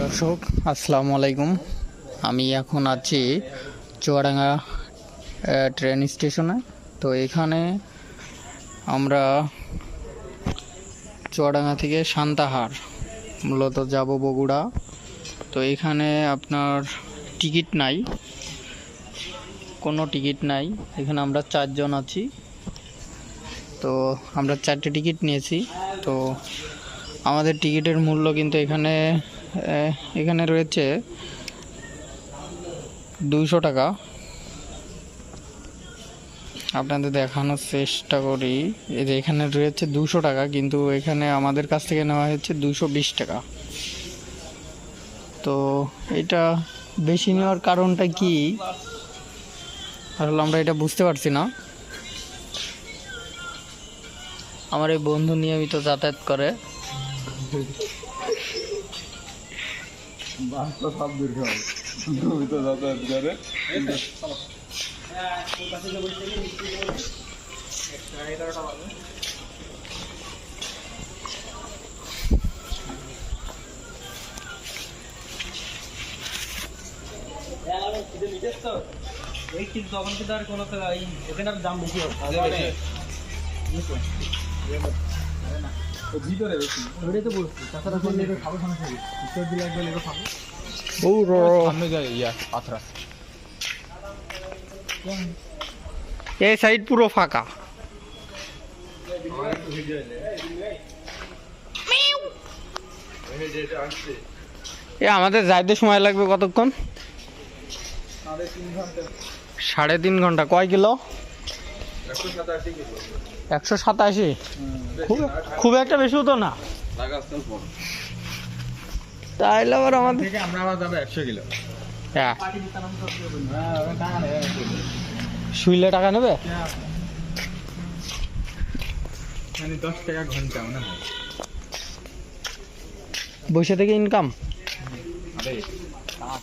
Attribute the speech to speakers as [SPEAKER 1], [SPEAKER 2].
[SPEAKER 1] দর্শক, আসসালামু আলাইকুম। আমি এখন আছি চুয়াডাঙ্গা ট্রেন স্টেশনে তো এখানে আমরা চুয়াডাঙ্গা থেকে সান্তাহার, মূলত যাব বগুড়া। তো এখানে আপনার টিকিট নাই। কোনো টিকিট নাই। এখানে আমরা চারজন আছি। তো আমরা চারটে টিকিট নিয়েছি। তো আমাদের টিকিটের মূল্য কিন্তু এখানে এখানে রয়েছে দুইশো টাকা। আপনাদের দেখানোর চেষ্টা করি। এই যে এখানে রয়েছে দুশো টাকা, কিন্তু এখানে আমাদের কাছ থেকে নেওয়া হয়েছে দুশো বিশ টাকা। তো এটা বেশি নেওয়ার কারণটা কি? আসলে আমরা এটা বুঝতে পারছি না। আমার এই বন্ধু নিয়মিত যাতায়াত করে।
[SPEAKER 2] বাসটা সব দূর হবে তুমি তো যাতায়াত করে
[SPEAKER 3] এই কিন্তু তখন কিন্তু আর কোনো দাম বেশি হবে
[SPEAKER 2] ভিতরে বেশি
[SPEAKER 3] ওটাই তো বলছি তাছাড়া কোন লেগে খাব সমস্যা নেই উত্তর দিলে একবার লেগে খাব।
[SPEAKER 2] সামনে যায় ইয়া পাথরা
[SPEAKER 1] এই সাইড পুরো ফাঁকা। এ আমাদের যাইতে সময় লাগবে কতক্ষণ? সাড়ে তিন ঘণ্টা। কয় কিলো? একশো সাতাশি? খুব একটা বেশি হতো না। তাইলে আবার আমাদের
[SPEAKER 2] আমরা আবার যাব একশো কিলো।
[SPEAKER 1] হ্যাঁ। শুইলে টাকা নেবে?
[SPEAKER 2] মানে দশ টাকা ঘণ্টা মনে হয়।
[SPEAKER 1] বসে থেকে ইনকাম
[SPEAKER 2] আরে।